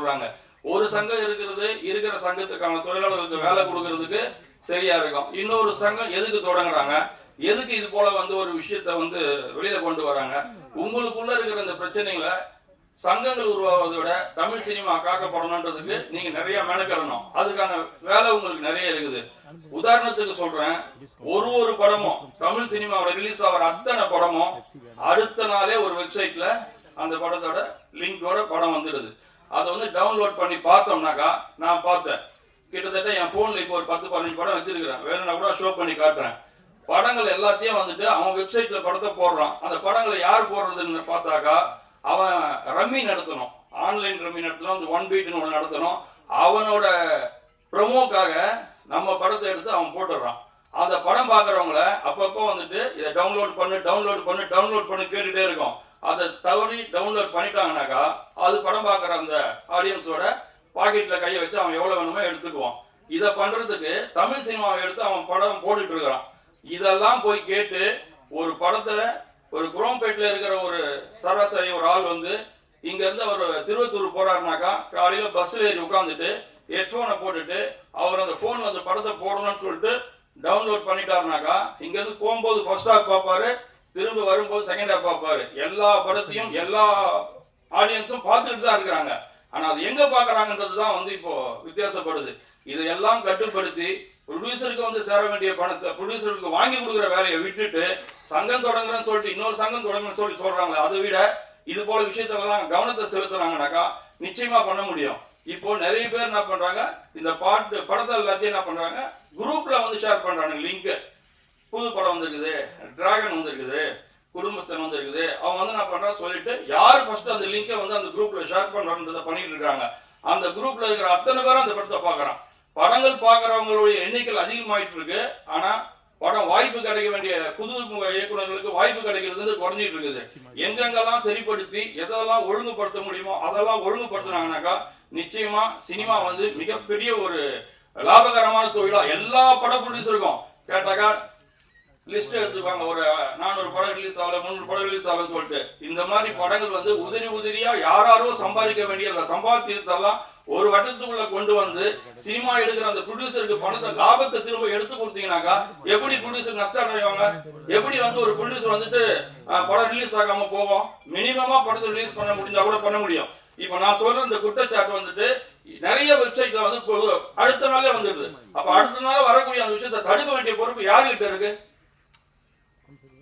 சொல்றாங்க. ஒரு சங்கம் இருக்கிறது இருக்கிற சங்கத்துக்கான தொழிலாளர்களுக்கு வேலை கொடுக்கறதுக்கு சரியா இருக்கும். இன்னொரு சங்கம் எதுக்கு தொடங்குறாங்க? எதுக்கு இது போல வந்து ஒரு விஷயத்த வந்து வெளியில கொண்டு வராங்க? உங்களுக்குள்ள இருக்கிற இந்த பிரச்சனைகளை சங்கங்கள் உருவாவதை விட தமிழ் சினிமா காக்கப்படணுன்றதுக்கு நீங்க நிறைய மெனக்கிடணும். அதுக்கான வேலை உங்களுக்கு நிறைய இருக்குது. உதாரணத்துக்கு சொல்றேன். ஒரு ஒரு படமும் தமிழ் சினிமாவோட ரிலீஸ் ஆகிற அத்தனை படமும் அடுத்த நாளே ஒரு வெப்சைட்ல அந்த படத்தோட லிங்கோட படம் வந்துடுது. அதை வந்து டவுன்லோட் பண்ணி பார்த்தோம்னாக்கா நான் பார்த்தேன். கிட்டத்தட்ட என் ஃபோனில் இப்போ ஒரு பத்து பதினஞ்சு படம் வச்சிருக்கிறேன். வேணும்னா கூட ஷோ பண்ணி காட்டுறேன். படங்கள் எல்லாத்தையும் வந்துட்டு அவன் வெப்சைட்ல படத்தை போடுறான். அந்த படங்களை யார் போடுறதுன்னு பார்த்தாக்கா அவன் ரம்மி நடத்தணும். ஆன்லைன் ரம்மி நடத்தணும். அந்த ஒன் பீட்னு ஒன்று நடத்தணும். அவனோட ப்ரொமோக்காக நம்ம படத்தை எடுத்து அவன் போட்டுடுறான். அந்த படம் பார்க்குறவங்கள அப்பப்போ வந்துட்டு இதை டவுன்லோட் பண்ணு டவுன்லோட் பண்ணு டவுன்லோட் பண்ணு கேட்டுகிட்டே இருக்கும். அதை தவறி டவுன்லோட் பண்ணிட்டாங்கனாக்கா அது படம் பார்க்குற அந்த ஆடியன்ஸோட பாக்கெட்டில் கையை வச்சு அவன் எவ்வளோ வேணுமோ எடுத்துக்குவான். இதை பண்ணுறதுக்கு தமிழ் சினிமாவை எடுத்து அவன் படம் போட்டுட்டு இருக்கிறான். இதெல்லாம் போய் கேட்டு ஒரு படத்தை ஒரு குரோம்பேட்டில் இருக்கிற ஒரு சராசரி ஒரு ஆள் வந்து இங்கேருந்து அவர் திருவத்தூர் போகிறாருனாக்கா காலையில் பஸ்ஸில் ஏறி உட்காந்துட்டு ஹெட்ஃபோனை போட்டுட்டு அவர் அந்த ஃபோனில் அந்த படத்தை போடணும்னு சொல்லிட்டு டவுன்லோட் பண்ணிட்டாருனாக்கா இங்கேருந்து போகும்போது ஃபர்ஸ்ட் ஹாஃப் பார்ப்பாரு திரும்ப வரும்போது செகண்ட் ஹாஃப் பார்ப்பாரு எல்லா படத்தையும் எல்லா ஆடியன்ஸும் பார்த்துட்டு தான் இருக்கிறாங்க. ஆனா அது எங்க பாக்குறாங்கன்றது தான் வந்து இப்போ வித்தியாசப்படுது. இதையெல்லாம் கட்டுப்படுத்தி ப்ரொடியூசருக்கு வந்து சேர வேண்டிய பணத்தை ப்ரொடியூசருக்கு வாங்கி கொடுக்குற வேலையை விட்டுட்டு சங்கம் தொடங்குறேன்னு சொல்லிட்டு இன்னொரு சங்கம் தொடங்குறேன்னு சொல்லி சொல்றாங்களே அதை விட இது போல விஷயத்துலலாம் கவனத்தை செலுத்துறாங்கனாக்கா நிச்சயமா பண்ண முடியும். இப்போ நிறைய பேர் என்ன பண்றாங்க இந்த பாட்டு படத்தை எல்லாத்தையும் என்ன பண்றாங்க குரூப்ல வந்து ஷேர் பண்றாங்க லிங்க் புது படம் வந்திருக்குது டிராகன் வந்திருக்குது குடும்பஸ்தன் வந்திருக்குது. அவங்க வந்து நான் பண்ணுறா சொல்லிட்டு யார் ஃபர்ஸ்ட் அந்த லிங்கை வந்து அந்த குரூப்ல ஷேர் பண்ணுறன்றதை பண்ணிட்டு இருக்காங்க. அந்த குரூப்ல இருக்கிற அத்தனை பேரும் அந்த படத்தை பார்க்குறான். படங்கள் பார்க்குறவங்களுடைய எண்ணிக்கை அதிகமாயிட்டு இருக்கு. ஆனால் படம் வாய்ப்பு கிடைக்க வேண்டிய புது இயக்குநர்களுக்கு வாய்ப்பு கிடைக்கிறது வந்து குறைஞ்சிட்டு இருக்குது. எங்கெங்கெல்லாம் சரிப்படுத்தி எதெல்லாம் ஒழுங்குபடுத்த முடியுமோ அதெல்லாம் ஒழுங்குபடுத்தினாங்கனாக்கா நிச்சயமா சினிமா வந்து மிகப்பெரிய ஒரு லாபகரமான தொழிலா எல்லா பட ப்ரொடியூசருக்கும் கேட்டாக்கா லிஸ்ட் எடுத்துப்பாங்க ஒரு நானூறு படம் ரிலீஸ் ஆகல முந்நூறு படம் ரிலீஸ் ஆகலன்னு சொல்லிட்டு. இந்த மாதிரி படங்கள் வந்து உதிரி உதிரியா யாராரோ சம்பாதிக்க வேண்டிய அந்த சம்பாத்தியத்தெல்லாம் ஒரு வட்டத்துக்குள்ள கொண்டு வந்து சினிமா எடுக்கிற அந்த ப்ரொடியூசருக்கு பணத்தை லாபத்தை திரும்ப எடுத்து கொடுத்தீங்கன்னாக்கா எப்படி ப்ரொடியூசர் நஷ்டம் அடைவாங்க? எப்படி வந்து ஒரு ப்ரொடியூசர் வந்துட்டு படம் ரிலீஸ் ஆகாம போவோம் மினிமமா படத்தை ரிலீஸ் பண்ண முடிஞ்சா கூட பண்ண முடியும். இப்ப நான் சொல்ற இந்த குற்றச்சாட்டு வந்துட்டு நிறைய வெப்சைட்ல வந்து அடுத்த நாளே வந்துடுது. அப்ப அடுத்த நாள் வரக்கூடிய அந்த விஷயத்தை தடுக்க வேண்டிய பொறுப்பு யாருகிட்ட இருக்கு?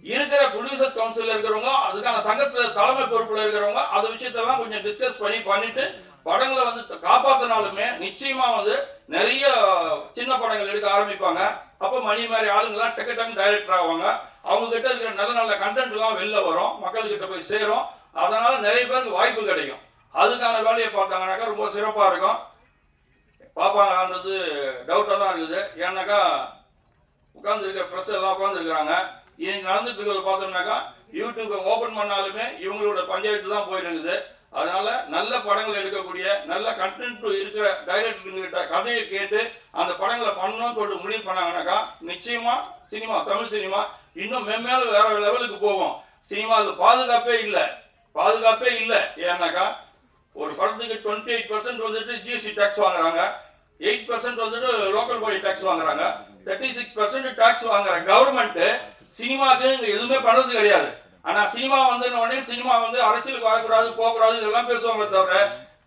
இருக்கிற ப்ரொடியூசர்ஸ் கவுன்சில் இருக்கிறவங்க அதுக்கான சங்கத்துல தலைமை பொறுப்புல இருக்கிறவங்க அந்த விஷயத்தெல்லாம் கொஞ்சம் டிஸ்கஸ் பண்ணி பண்ணிட்டு படங்களை வந்து காப்பாத்தினாலுமே நிச்சயமா வந்து நிறைய சின்ன படங்கள் எடுக்க ஆரம்பிப்பாங்க. அப்ப மணி மாதிரி ஆளுங்கெல்லாம் டக்கு டக்கு டைரக்டர் ஆவாங்க. அவங்க கிட்ட இருக்கிற நல்ல நல்ல கண்டென்ட் எல்லாம் வெளில வரும். மக்கள் கிட்ட போய் சேரும். அதனால நிறைய பேருக்கு வாய்ப்பு கிடைக்கும். அதுக்கான வேலையை பார்த்தாங்கனாக்கா ரொம்ப சிறப்பா இருக்கும். பார்ப்பாங்கன்றது டவுட்டா தான் இருக்குது. ஏன்னாக்கா உட்காந்துருக்க ப்ரெஸ் எல்லாம் உட்காந்துருக்கிறாங்க இன்னைக்கு நடந்துட்டு இருக்கிறத பார்த்தோம்னாக்கா யூடியூப்பை ஓபன் பண்ணாலுமே இவங்களோட பஞ்சாயத்து தான் போயிட்டு இருக்குது அதனால நல்ல படங்கள் எடுக்கக்கூடிய நல்ல கண்டென்ட் இருக்கிற டைரக்டர்கிட்ட கதையை கேட்டு அந்த படங்களை பண்ணணும்னு சொல்லிட்டு முடிவு பண்ணாங்கனாக்கா நிச்சயமா சினிமா தமிழ் சினிமா இன்னும் மென்மேல வேற லெவலுக்கு போகும். சினிமாவுக்கு பாதுகாப்பே இல்லை. பாதுகாப்பே இல்லை. ஏன்னாக்கா ஒரு படத்துக்கு டுவெண்ட்டி எயிட் பர்சன்ட் வந்துட்டு ஜிஎஸ்டி டேக்ஸ் வாங்குறாங்க. எயிட் பர்சன்ட் வந்துட்டு லோக்கல் பாடி டேக்ஸ் வாங்குறாங்க. தேர்ட்டி சிக்ஸ் பர்சன்ட் டேக்ஸ் வாங்குற கவர்மெண்ட் சினிமாக்கு இங்க எதுவுமே பண்றது கிடையாது. ஆனா சினிமா வந்து உடனே சினிமா வந்து அரசியலுக்கு வரக்கூடாது போகக்கூடாது இதெல்லாம் பேசுவாங்க தவிர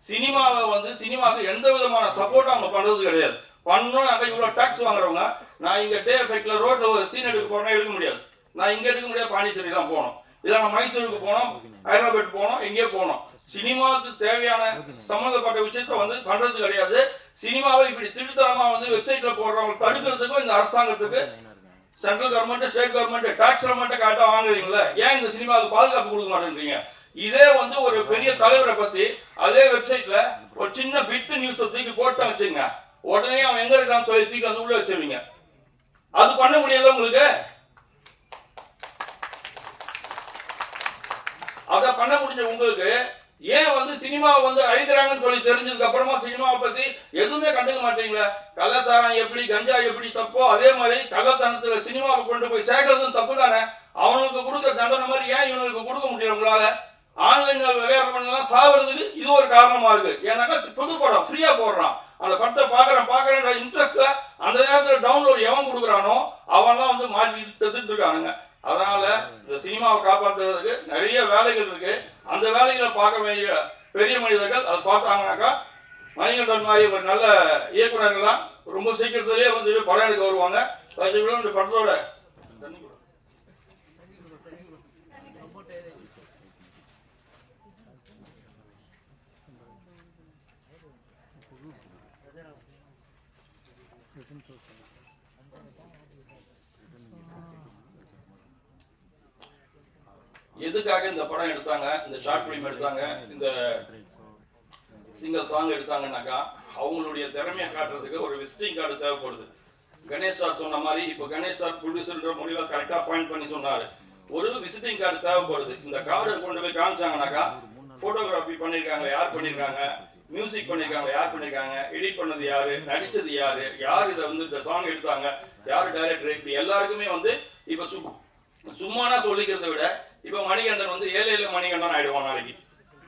சினிமாவை வந்து சினிமாவுக்கு எந்த விதமான சப்போர்ட் அவங்க பண்றது கிடையாது. பண்ணணும் அங்க இவ்வளவு டாக்ஸ் வாங்குறவங்க நான் இங்க டே எஃபெக்ட்ல ரோட்ல ஒரு சீன் எடுக்க போறேன்னா எடுக்க முடியாது. நான் இங்க எடுக்க முடியாது பாண்டிச்சேரி தான் போகணும். இல்லை நான் மைசூருக்கு போனோம் ஹைதராபாத் போனோம் எங்கேயோ போனோம் சினிமாவுக்கு தேவையான சம்மந்தப்பட்ட விஷயத்த வந்து பண்றது கிடையாது. சினிமாவை இப்படி திருத்தரமா வந்து வெப்சைட்ல போடுறவங்க தடுக்கிறதுக்கும் இந்த அரசாங்கத்துக்கு central government state government tax government காட்ட வாங்குறீங்களா ஏன் இந்த சினிமாவுக்கு பாதுகாப்பு கொடுக்க மாட்டேன்றீங்க? இதே வந்து ஒரு பெரிய தலைவரை பத்தி அதே வெப்சைட்ல ஒரு சின்ன பிட்டு நியூஸ் தூக்கி போட்டு வச்சுங்க. உடனே அவன் எங்க இருக்கான்னு சொல்லி தூக்கி வந்து உள்ள வச்சிருவீங்க. அது பண்ண முடியல உங்களுக்கு? அதை பண்ண முடிஞ்ச உங்களுக்கு ஏன் வந்து சினிமாவை வந்து அழிக்கிறாங்கன்னு சொல்லி தெரிஞ்சதுக்கு அப்புறமா சினிமாவை பத்தி எதுவுமே கண்டுக்க மாட்டீங்களா? கள்ளத்தாரம் எப்படி கஞ்சா எப்படி தப்போ அதே மாதிரி கள்ளத்தனத்துல சினிமாவை கொண்டு போய் சேர்க்கறதும் தப்பு தானே? அவனுக்கு கொடுக்குற தண்டனை மாதிரி ஏன் இவனுக்கு கொடுக்க முடியல உங்களால? ஆன்லைன்ல விளையாடுறவங்கலாம் சாவறதுக்கு இது ஒரு காரணமா இருக்கு. ஏன்னாக்கா புது படம் ஃப்ரீயா போடுறான். அந்த படத்தை பாக்குறேன் பாக்குறேன் இன்ட்ரெஸ்ட்ல அந்த நேரத்துல டவுன்லோட் எவன் கொடுக்குறானோ அவன்லாம் வந்து மாட்டிட்டு இருக்கானுங்க. அதனால இந்த சினிமாவை காப்பாற்றுறதுக்கு நிறைய வேலைகள் இருக்கு. அந்த வேலைகளை பார்க்க வேண்டிய பெரிய மனிதர்கள் அதை பார்த்தாங்கனாக்கா மணிகண்டன் மாதிரி ஒரு நல்ல இயக்குனர்கள்லாம் ரொம்ப சீக்கிரத்திலேயே வந்து படம் எடுக்க வருவாங்க. இந்த படத்தோட எதுக்காக இந்த படம் எடுத்தாங்க? இந்த ஷார்ட் ஃபிலிம் எடுத்தாங்க? இந்த சிங்கிள் சாங் எடுத்தாங்கன்னாக்கா அவங்களுடைய திறமையை காட்டுறதுக்கு ஒரு விசிட்டிங் கார்டு தேவைப்படுது. கணேஷ் சார் சொன்ன மாதிரி இப்போ கணேஷ் சார் ப்ரொடியூசர்ன்ற முடிவில் கரெக்டாக பாயிண்ட் பண்ணி சொன்னார். ஒரு விசிட்டிங் கார்டு தேவைப்படுது. இந்த கார்டை கொண்டு போய் காமிச்சாங்கனாக்கா ஃபோட்டோகிராஃபி பண்ணியிருக்காங்க யார் பண்ணியிருக்காங்க மியூசிக் பண்ணியிருக்காங்க யார் பண்ணியிருக்காங்க எடிட் பண்ணது யாரு? நடிச்சது யாரு? யார் இதை வந்து இந்த சாங் எடுத்தாங்க? யார் டைரக்டர் இப்படி எல்லாருக்குமே வந்து இப்போ சும்மானா சொல்லிக்கிறத விட இப்போ மணிகண்டன் வந்து ஏழு ஏழு மணிகண்டன் ஆயிடுவான் நாளைக்கு.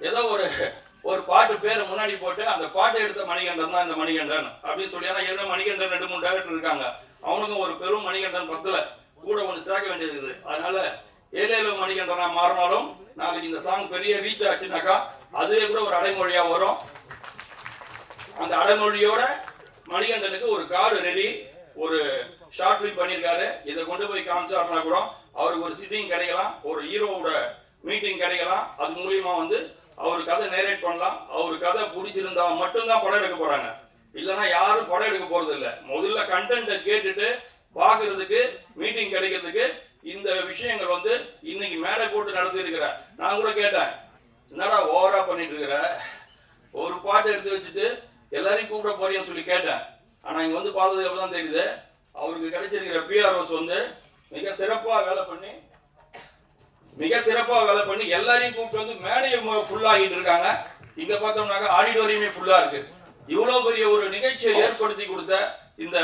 ஏதோ ஒரு ஒரு பாட்டு பேரை முன்னாடி போட்டு அந்த பாட்டை எடுத்த மணிகண்டன் தான் இந்த மணிகண்டன் அப்படின்னு சொல்லி ஏன்னா ஏற்கனவே மணிகண்டன் ரெண்டு மூணு டேரக்டர் இருக்காங்க. அவனுக்கும் ஒரு பெரும் மணிகண்டன் பக்கத்தில் கூட ஒன்று சேர்க்க வேண்டியது இருக்குது. அதனால ஏழு ஏழு மணிகண்டனா மாறினாலும் நாளைக்கு இந்த சாங் பெரிய ரீச் ஆச்சுனாக்கா அதுவே கூட ஒரு அடைமொழியா வரும். அந்த அடைமொழியோட மணிகண்டனுக்கு ஒரு கார்டு ரெடி ஒரு ஷார்ட் ஃபிலிம் பண்ணியிருக்காரு. இதை கொண்டு போய் காமிச்சாருனா கூட அவருக்கு ஒரு சிட்டிங் கிடைக்கலாம் ஒரு ஹீரோவோட மீட்டிங் கிடைக்கலாம். அது மூலியமா வந்து அவர் கதை நேரேட் பண்ணலாம். அவர் கதை பிடிச்சிருந்தா மட்டும்தான் படம் எடுக்க போறாங்க. இல்லைன்னா யாரும் படம் எடுக்க போறது இல்லை முதல்ல கண்டென்ட்டை கேட்டுட்டு பார்க்கிறதுக்கு மீட்டிங் கிடைக்கிறதுக்கு இந்த விஷயங்கள் வந்து இன்னைக்கு மேடை போட்டு நடத்தி இருக்கிற நான் கூட கேட்டேன். என்னடா ஓவரா பண்ணிட்டு இருக்கிற? ஒரு பாட்டு எடுத்து வச்சுட்டு எல்லாரையும் கூப்பிட போறியன்னு சொல்லி கேட்டேன். ஆனா இங்க வந்து பார்த்ததுக்கு அப்புறம் தான் தெரியுது? அவருக்கு கிடைச்சிருக்கிற பிஆர்ஓஸ் வந்து மிக சிறப்பா வேலை பண்ணி மிக சிறப்பா வேலை பண்ணி எல்லாரையும் கூப்பிட்டு வந்து மேடையை ஃபுல்லாகிட்டு இருக்காங்க. இங்க பார்த்தோம்னாக்கா ஆடிட்டோரியமே ஃபுல்லா இருக்கு. இவ்வளவு பெரிய ஒரு நிகழ்ச்சியை ஏற்படுத்தி கொடுத்த இந்த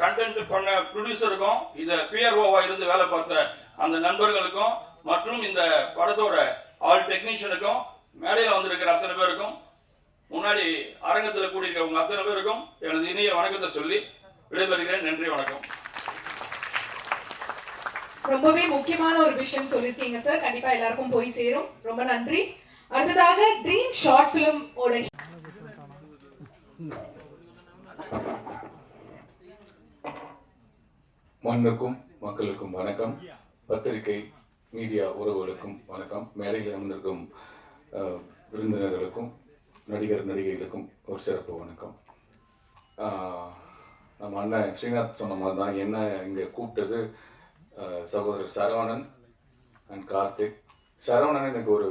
கண்டென்ட் பண்ண ப்ரொடியூசருக்கும் இந்த பிஆர்ஓவா இருந்து வேலை பார்த்த அந்த நண்பர்களுக்கும் மற்றும் இந்த படத்தோட ஆல் டெக்னீஷியனுக்கும் மேடையில் வந்திருக்கிற அத்தனை பேருக்கும் முன்னாடி அரங்கத்தில் கூடியிருக்கிறவங்க அத்தனை பேருக்கும் எனது இனிய வணக்கத்தை சொல்லி விடைபெறுகிறேன். நன்றி வணக்கம். ரொம்பவே முக்கியமான ஒரு விஷயம் சொல்லிருக்கீங்க சார் கண்டிப்பா எல்லாருக்கும் போய் சேரும். ரொம்ப நன்றி. அடுத்ததாக ட்ரீம் ஷார்ட் பிலிம் ஓட மண்ணுக்கும் மக்களுக்கும் வணக்கம். பத்திரிகை மீடியா உறவுகளுக்கும் வணக்கம். மேடையில் அமர்ந்திருக்கும் விருந்தினர்களுக்கும் நடிகர் நடிகைகளுக்கும் ஒரு சிறப்பு வணக்கம். நம்ம அண்ணன் ஸ்ரீநாத் சொன்ன மாதிரி தான் என்ன இங்கே கூப்பிட்டது சகோதரர் சரவணன் அண்ட் கார்த்திக். சரவணன் எனக்கு ஒரு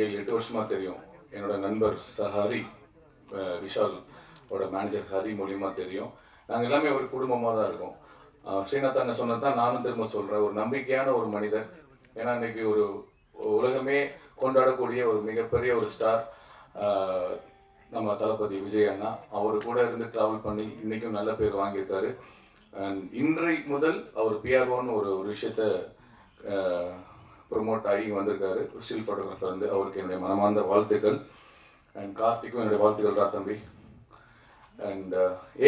ஏழு எட்டு வருஷமா தெரியும். என்னோட நண்பர் சஹரி விஷால் ஓட மேனேஜர் ஹரி மூலியமா தெரியும். நாங்கள் எல்லாமே ஒரு குடும்பமாக தான் இருக்கோம். ஸ்ரீநாத் அண்ணன் சொன்னது தான் நானும் திரும்ப சொல்றேன். ஒரு நம்பிக்கையான ஒரு மனிதர். ஏன்னா இன்னைக்கு ஒரு உலகமே கொண்டாடக்கூடிய ஒரு மிகப்பெரிய ஒரு ஸ்டார் நம்ம தளபதி விஜய் அண்ணா. அவர் கூட இருந்து டிராவல் பண்ணி இன்னைக்கும் நல்ல பேர் வாங்கியிருக்காரு. இன்றை முதல் அவர் பியாகோன்னு ஒரு ஒரு விஷயத்த ப்ரொமோட் ஆகி வந்திருக்காரு. ஸ்டில் ஃபோட்டோகிராஃபர் வந்து அவருக்கு என்னுடைய மனமார்ந்த வாழ்த்துக்கள். அண்ட் கார்த்திக்கும் என்னுடைய வாழ்த்துக்கள் ரா தம்பி. அண்ட்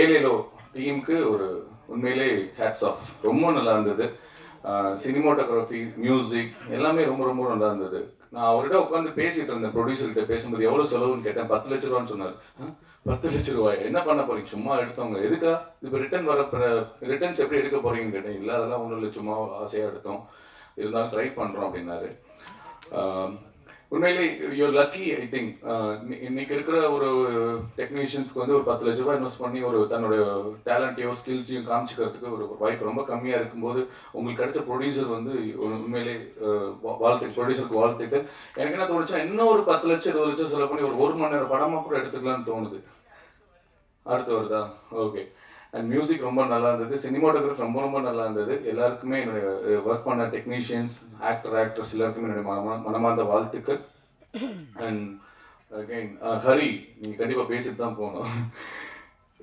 ஏலேலோ டீமுக்கு ஒரு உண்மையிலே ஹேட்ஸ் ஆஃப் ரொம்ப நல்லா இருந்தது. சினிமோட்டோகிராஃபி மியூசிக் எல்லாமே ரொம்ப ரொம்ப நல்லா இருந்தது. நான் அவர்கிட்ட உட்காந்து பேசிட்டு இருந்தேன் ப்ரொடியூசர்கிட்ட பேசும்போது எவ்வளவு செலவுன்னு கேட்டேன். பத்து லட்ச ரூபான்னு சொன்னார். பத்து லட்ச ரூபாய்? என்ன பண்ண போறீங்க? சும்மா எடுத்தவங்க. எதுக்கா? இப்போ ரிட்டர்ன் வர ரிட்டர்ன்ஸ் எப்படி எடுக்க போறீங்கன்னு கேட்டேன். இல்லை அதெல்லாம் ஒன்றும் இல்லை. சும்மா ஆசையா எடுத்தோம். இருந்தாலும் ட்ரை பண்றோம் அப்படின்னாரு. உண்மையிலே யூ லக்கி ஐ திங்க் இன்னைக்கு இருக்கிற ஒரு டெக்னீஷியன்ஸ்க்கு வந்து ஒரு பத்து லட்ச ரூபாய் இன்வெஸ்ட் பண்ணி ஒரு தன்னோட டேலண்ட்டையோ ஸ்கில்ஸையும் காமிச்சிக்கிறதுக்கு ஒரு வாய்ப்பு ரொம்ப கம்மியாக இருக்கும்போது உங்களுக்கு கிடைச்ச ப்ரொடியூசர் வந்து உண்மையிலே uh, வாழ்த்து ப்ரொடியூசருக்கு வாழ்த்துக்கள் எனக்கு என்ன தோணுச்சா இன்னும் ஒரு பத்து லட்சம் இருபது லட்சம் செலவு பண்ணி ஒரு ஒரு மணி நேரம் படமாக கூட எடுத்துக்கலாம்னு தோணுது. அடுத்து வருதா? ஓகே அண்ட் மியூசிக் ரொம்ப நல்லா இருந்தது சினிமாட்டோகிராஃப் ரொம்ப ரொம்ப நல்லா இருந்தது எல்லாருக்குமே என்னுடைய ஒர்க் பண்ண டெக்னீஷியன்ஸ் ஆக்டர் ஆக்ட்ரஸ் எல்லாருக்குமே என்னுடைய மனமார்ந்த வாழ்த்துக்கள். அண்ட் அகைன் ஹரி நீங்கள் கண்டிப்பாக பேசிட்டு தான் போகணும்.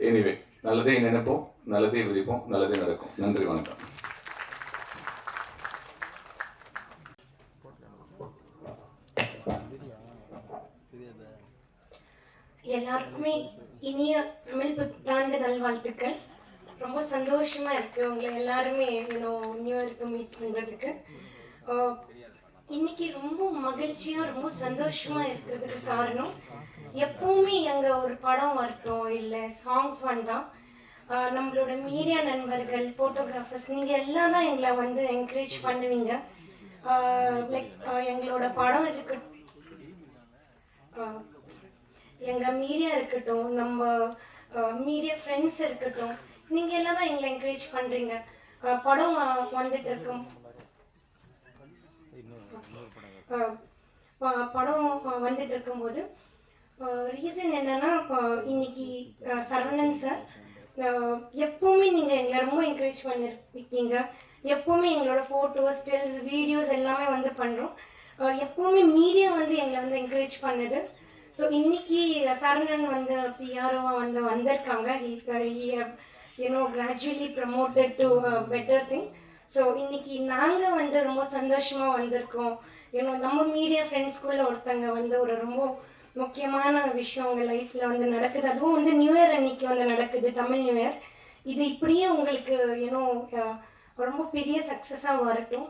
எனிவே நல்லதே நினைப்போம். நல்லதே விதிப்போம் நல்லதே நடக்கும். நன்றி வணக்கம். எல்லாருக்குமே இனிய தமிழ் புத்தாண்டு நல்வாழ்த்துக்கள். ரொம்ப சந்தோஷமா இருக்கு உங்களை எல்லாருமே இன்னும் நியூ இயருக்கு மீட் பண்றதுக்கு. இன்னைக்கு ரொம்ப மகிழ்ச்சியா ரொம்ப சந்தோஷமா இருக்கிறதுக்கு காரணம் எப்பவுமே எங்க ஒரு படம் வரட்டும் இல்லை சாங்ஸ் வந்தா நம்மளோட மீடியா நண்பர்கள் ஃபோட்டோகிராஃபர்ஸ் நீங்க எல்லாம் தான் எங்களை வந்து என்கரேஜ் பண்ணுவீங்க. லைக் எங்களோட படம் இருக்கு. எங்கள் எங்க மீடியா இருக்கட்டும் நம்ம மீடியா ஃப்ரெண்ட்ஸ் இருக்கட்டும் நீங்க எல்லாம் தான் எங்களை என்கரேஜ் பண்றீங்க. படம் வந்துட்டு இருக்கும் படம் ஆஹ் வந்துட்டு இருக்கும்போது ரீசன் என்னன்னா ஆஹ் இன்னைக்கு சரவணன் சார் எப்பவுமே நீங்க எங்களை ரொம்ப என்கரேஜ் பண்ணிருக்கீங்க. எப்பவுமே எங்களோட ஃபோட்டோஸ் ஸ்டில்ஸ் வீடியோஸ் எல்லாமே வந்து பண்றோம். எப்பவுமே மீடியா வந்து எங்களை வந்து என்கரேஜ் பண்ணுது. ஸோ இன்னைக்கு சரவணன் வந்து பிஆர்ஓவாக வந்து வந்திருக்காங்க. You know gradually promoted to better thing so இன்னைக்கு நாங்கள் வந்து ரொம்ப சந்தோஷமாக வந்திருக்கோம். ஏன்னா நம்ம மீடியா ஃப்ரெண்ட்ஸ்குள்ள ஒருத்தங்க வந்து ஒரு ரொம்ப முக்கியமான விஷயம் உங்கள் லைஃப்பில் வந்து நடக்குது. அதுவும் வந்து நியூ இயர் அன்னைக்கு வந்து நடக்குது தமிழ் நியூ இயர் இது இப்படியே உங்களுக்கு ஏன்னோ ரொம்ப பெரிய சக்ஸஸாக வரட்டும்.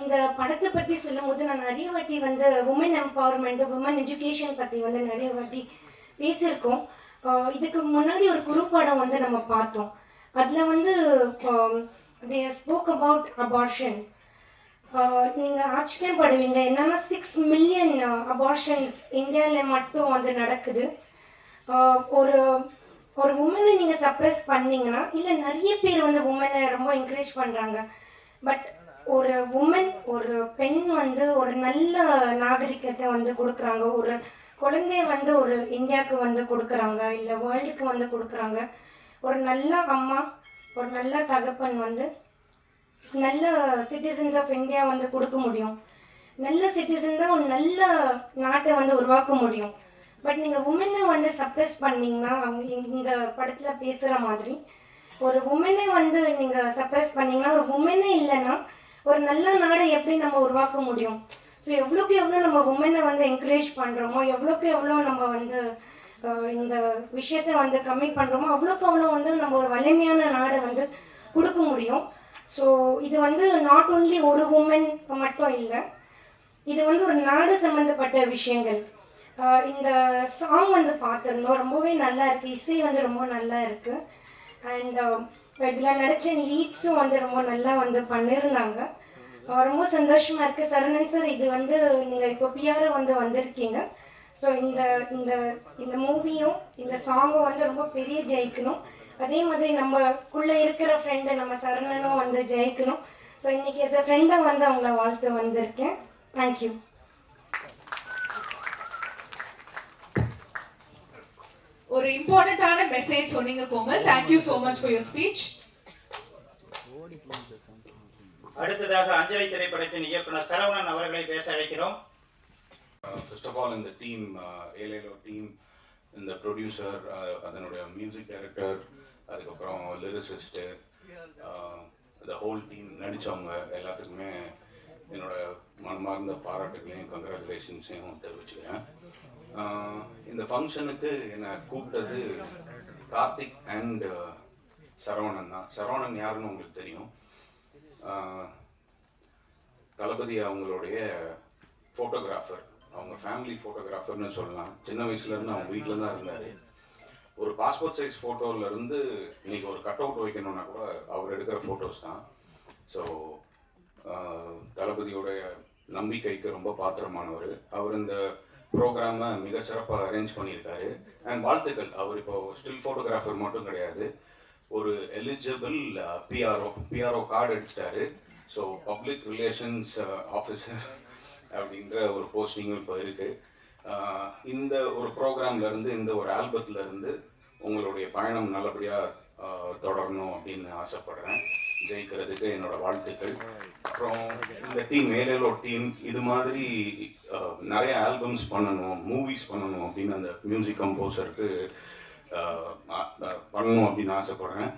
இந்த படத்தை பற்றி சொல்லும்போது நான் நிறைய வாட்டி வந்து உமன் எம்பவர்மெண்ட் உமன் எஜுகேஷன் பற்றி வந்து நிறைய வாட்டி பேசியிருக்கோம். இதுக்கு முன்னாடி ஒரு குறுப்படம் வந்து நம்ம பார்த்தோம். அதில் வந்து தே ஸ்போக் அபவுட் அபார்ஷன் நீங்கள் ஆச்சரியப்படுவீங்க என்னன்னா சிக்ஸ் மில்லியன் அபார்ஷன்ஸ் இந்தியாவில் மட்டும் வந்து நடக்குது. ஒரு ஒரு உமனை நீங்கள் சப்ரஸ் பண்ணீங்கன்னா இல்லை நிறைய பேர் வந்து உமனை ரொம்ப என்கரேஜ் பண்ணுறாங்க பட் ஒரு உமன் ஒரு பெண் வந்து ஒரு நல்ல நாகரிகத்தை வந்து கொடுக்குறாங்க. ஒரு குழந்தைய வந்து ஒரு இந்தியாவுக்கு வந்து கொடுக்குறாங்க இல்லை வேர்ல்டுக்கு வந்து கொடுக்குறாங்க. ஒரு நல்ல அம்மா ஒரு நல்ல தகப்பன் வந்து நல்ல சிட்டிசன்ஸ் ஆஃப் இந்தியா வந்து கொடுக்க முடியும். நல்ல சிட்டிசன் தான் ஒரு நல்ல நாட்டை வந்து உருவாக்க முடியும். பட் நீங்கள் உமனை வந்து சப்ரஸ் பண்ணிங்கன்னா அவங்க இந்த- படத்தில் பேசுகிற மாதிரி ஒரு உமனை வந்து நீங்கள் சப்ரஸ் பண்ணிங்கன்னா ஒரு உமனே இல்லைன்னா ஒரு நல்ல நாடை எப்படி நம்ம உருவாக்க முடியும்? ஸோ எவ்வளோக்கு எவ்வளோ நம்ம உமனை வந்து என்கரேஜ் பண்ணுறோமோ எவ்வளோக்கு எவ்வளோ நம்ம வந்து இந்த விஷயத்த வந்து கம்மி பண்ணுறோமோ அவ்வளோக்கு அவ்வளோ வந்து நம்ம ஒரு வலிமையான நாடை வந்து கொடுக்க முடியும். ஸோ இது வந்து நாட் ஓன்லி ஒரு உமன் மட்டும் இல்லை இது வந்து ஒரு நாடு சம்மந்தப்பட்ட விஷயங்கள். இந்த சாங் வந்து பார்த்துருந்தோம். ரொம்பவே நல்லா இருக்குது இசை வந்து ரொம்ப நல்லா இருக்குது அண்ட் இதில் நடிச்ச லீட்ஸும் வந்து ரொம்ப நல்லா வந்து பண்ணியிருந்தாங்க ரொம்ப சந்தோஷமா இருக்கு. சரணன் சார் இது வந்து நீங்கள் இப்போ பிஆர் வந்து வந்திருக்கீங்க. ஸோ இந்த இந்த இந்த மூவியும் இந்த சாங்கும் வந்து ரொம்ப பெரிய ஜெயிக்கணும். அதே மாதிரி நம்மக்குள்ள இருக்கிற ஃப்ரெண்டு நம்ம சரணனும் வந்து ஜெயிக்கணும். ஸோ இன்னைக்கு எஸ் ஃப்ரெண்டாக வந்து அவங்கள வாழ்த்து வந்திருக்கேன். தேங்க்யூ ஒரு இம்பார்ட்டன்டான மெசேஜ் சொன்னீங்க Komal. Thank you so much for your speech அடுத்ததாக அஞ்சலி திரைப்படத்தின் இயக்குனர் சரவணன் அவர்களை பேச அழைக்கிறோம். ஃபர்ஸ்ட் ஆஃப் ஆல் இந்த டீம் ஏலேலோ டீம் இந்த ப்ரொடியூசர் அதனுடைய மியூசிக் டைரக்டர் அதுக்கப்புறம் லிரிசிஸ்ட்டு இந்த ஹோல் டீம் நடித்தவங்க எல்லாத்துக்குமே என்னோட மனமார்ந்த பாராட்டுகளையும் கங்க்ராச்சுலேஷன்ஸையும் தெரிவிச்சுக்கிறேன். இந்த ஃபங்க்ஷனுக்கு என்னை கூப்பிட்டது கார்த்திக் அண்ட் சரவணன் தான். சரவணன் யாருன்னு உங்களுக்கு தெரியும். தளபதி அவங்களுடைய ஃபோட்டோகிராஃபர் அவங்க ஃபேமிலி ஃபோட்டோகிராஃபர்னு சொல்லலாம். சின்ன வயசுலேருந்து அவங்க வீட்டில் தான் இருந்தார். ஒரு பாஸ்போர்ட் சைஸ் ஃபோட்டோவிலேருந்து இன்னைக்கு ஒரு கட் அவுட் வைக்கணும்னா கூட அவர் எடுக்கிற ஃபோட்டோஸ் தான். ஸோ தளபதியோடைய நம்பிக்கைக்கு ரொம்ப பாத்திரமானவர். அவர் இந்த ப்ரோக்ராமை மிக சிறப்பாக அரேஞ்ச் பண்ணியிருக்காரு. அண்ட் வாழ்த்துக்கள். அவர் இப்போ ஸ்டில் ஃபோட்டோகிராஃபர் மட்டும் கிடையாது. ஒரு எலிஜிபிள் பிஆர்ஓ பிஆர்ஓ கார்டு எடுத்துட்டாரு ஸோ பப்ளிக் ரிலேஷன்ஸ் ஆஃபீஸர் அப்படின்ற ஒரு போஸ்டிங்கும் இப்போ இருக்கு. இந்த ஒரு ப்ரோக்ராம்லேருந்து இந்த ஒரு ஆல்பத்துலேருந்து உங்களுடைய பயணம் நல்லபடியாக தொடரணும் அப்படின்னு ஆசைப்படுறேன். ஜெயிக்கிறதுக்கு என்னோட வாழ்த்துக்கள். அப்புறம் இந்த டீம் மேலேலோ டீம் இது மாதிரி நிறைய ஆல்பம்ஸ் பண்ணணும் மூவிஸ் பண்ணணும் அப்படின்னு அந்த மியூசிக் கம்போசருக்கு பண்ணணும் அப்படின்னு ஆசைப்படுறேன்.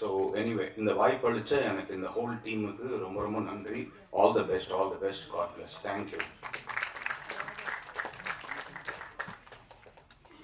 ஸோ எனிவே இந்த வாய்ப்பு அளித்த எனக்கு இந்த ஹோல் டீமுக்கு ரொம்ப ரொம்ப நன்றி. All the best all the best God bless thank you